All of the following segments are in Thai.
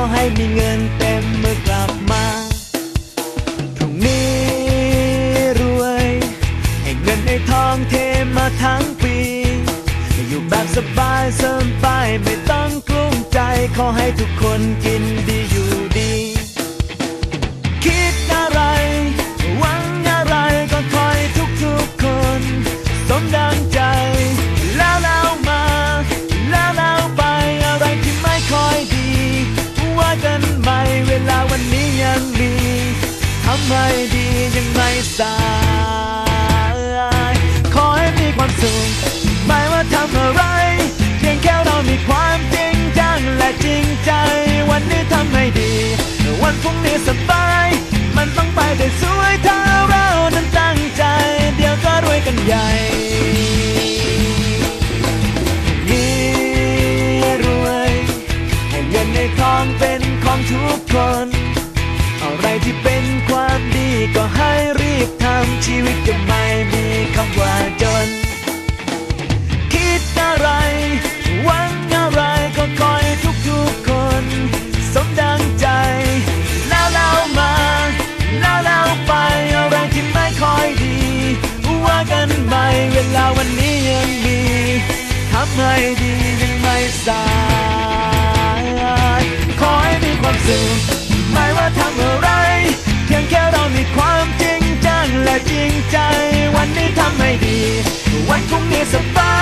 อให้มีเงินเต็มเมื่อกลับมาพรุ่งนี้รวยให้เงินให้ทองเทมาทั้งปี อยู่แบบสบายสบายไม่ต้องกลุ้มใจ ขอให้ทุกคนกินดีอยู่ดี ทำให้ดียังไม่สายขอให้มีความสุขไม่ว่าทำอะไร เพียงแค่เรามีความจริงจังและจริงใจ วันนี้ทำให้ดี วันพรุ่งนี้สบาย มันต้องไปได้สวยถ้าเรานั้นตั้งใจ เดี๋ยวก็รวยกันใหญ่นี่รวยให้เงินในทองเป็นของทุกคน ชีวิตจะไม่มีคำว่าจน คิดอะไร หวังอะไรก็คอยทุกทุกๆคน สมดังใจ แล้วแล้วมาแล้วแล้วไปอะไรที่ไม่คอยดี ว่ากันใหม่เวลาวันนี้ยังมีทำให้ดียังไม่สาย ขอให้มีความสุขไม่ว่าทำอะไร ใจ วันนี้ทำให้ดี วันพรุ่งนี้สบาย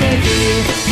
make you.